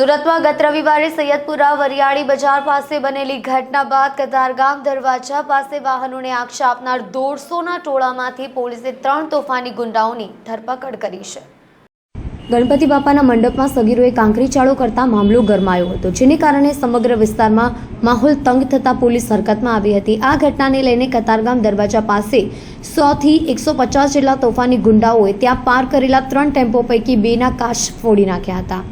સુરતમાં ગત રવિવારે સૈયદપુરા વરિયાળી બજાર પાસે બનેલી ઘટના બાદ કતારગામ દરવાજા પાસે વાહનોને આક્ષા આપનાર દોઢસોના ટોળામાંથી પોલીસે ત્રણ તોફાની ગુંડાઓની ધરપકડ કરી છે. ગણપતિ બાપાના મંડપમાં સગીરોએ કાંકરી ચાળો કરતા મામલો ગરમાયો હતો, જેને કારણે સમગ્ર વિસ્તારમાં માહોલ તંગ થતા પોલીસ હરકતમાં આવી હતી. આ ઘટનાને લઈને કતારગામ દરવાજા પાસે સોથી એકસો પચાસ જેટલા તોફાની ગુંડાઓએ ત્યાં પાર કરેલા ત્રણ ટેમ્પો પૈકી બેના કાચ ફોડી નાખ્યા હતા.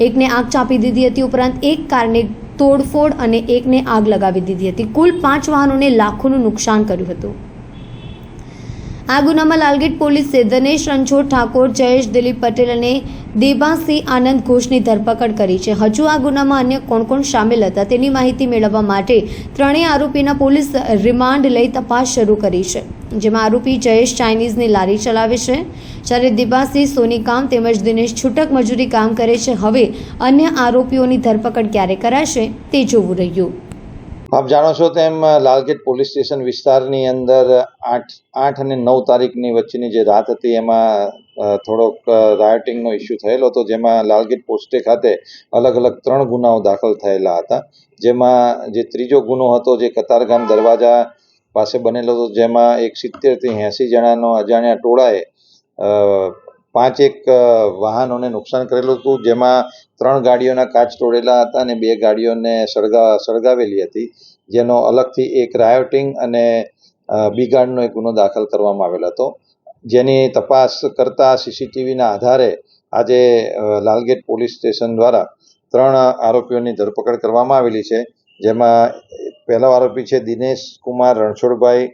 એકને આગ ચાંપી દીધી હતી ઉપરાંત એક કારને તોડફોડ અને એકને આગ લગાવી દીધી હતી. કુલ પાંચ વાહનોને લાખોનું નુકસાન કર્યું હતું. આ ગુનામાં લાલગેટ પોલીસે દનેશ રણછોડ ઠાકોર, જયેશ દિલીપ પટેલ અને દેબાસિંહ આનંદ ઘોષની ધરપકડ કરી છે. હજુ આ ગુનામાં અન્ય કોણ કોણ સામેલ હતા તેની માહિતી મેળવવા માટે ત્રણેય આરોપીના પોલીસ રિમાન્ડ લઈ તપાસ શરૂ કરી છે, જેમાં આરોપી જયેશ ચાઇનીઝની લારી ચલાવે છે. જ્યારે દિબાસિંહ સોનીકામ તેમજ દિનેશ છૂટક મજૂરી કામ કરે છે, હવે અન્ય આરોપીઓની ધરપકડ ક્યારે કરાશે તે જોવું રહ્યું. આપ જાણો છો તેમ લાલગેટ પોલીસ સ્ટેશન વિસ્તારની અંદર આઠ આઠ અને નવ તારીખની વચ્ચેની જે રાત હતી, એમાં થોડોક રાયોટિંગનો ઇસ્યુ થયેલો હતો, જેમાં લાલગેટ પોસ્ટે ખાતે અલગ અલગ ત્રણ ગુનાઓ દાખલ થયેલા હતા. જેમાં જે ત્રીજો ગુનો હતો, જે કતારગામ દરવાજા પાસે બનેલો હતો, જેમાં એક સિત્તેરથી એંસી જણાનો અજાણ્યા ટોળાએ અ, પાંચેક વાહનોને નુકસાન કરેલું હતું જેમાં ત્રણ ગાડીઓના કાચ તોડેલા હતા અને બે ગાડીઓને સળગા સળગાવેલી હતી જેનો અલગથી એક રાયોટિંગ અને બિગાડનો એક ગુનો દાખલ કરવામાં આવેલ હતો. જેની તપાસ કરતા સીસીટીવીના આધારે આજે લાલગેટ પોલીસ સ્ટેશન દ્વારા ત્રણ આરોપીઓની ધરપકડ કરવામાં આવેલી છે જેમાં પહેલો આરોપી છે દિનેશ કુમાર રણછોડભાઈ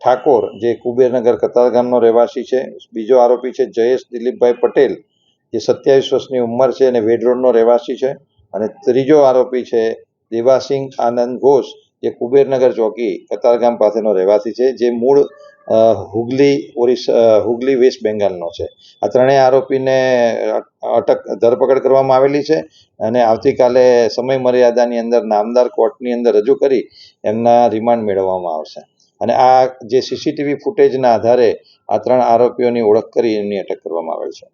ઠાકોર, જે કુબેરનગર કતારગામનો રહેવાસી છે. બીજો આરોપી છે જયેશ દિલીપભાઈ પટેલ, જે સત્યાવીસ વર્ષની ઉંમર છે અને વેડરોડનો રહેવાસી છે. અને ત્રીજો આરોપી છે દેવાસિંહ આનંદ ઘોષ, જે કુબેરનગર ચોકી કતારગામ પાસેનો રહેવાસી છે, જે મૂળ હુગલી ઓરિસ્સા હુગલી વેસ્ટ બેંગાલનો છે. આ ત્રણેય આરોપીને અટક, ધરપકડ કરવામાં આવેલી છે અને આવતીકાલે સમય મર્યાદાની અંદર નામદાર કોર્ટની અંદર રજૂ કરી એમના રિમાન્ડ મેળવવામાં આવશે. અને આ જે સીસીટીવી ફૂટેજના આધારે આ ત્રણ આરોપીઓની ઓળખ કરી એમની અટક કરવામાં આવેલ છે.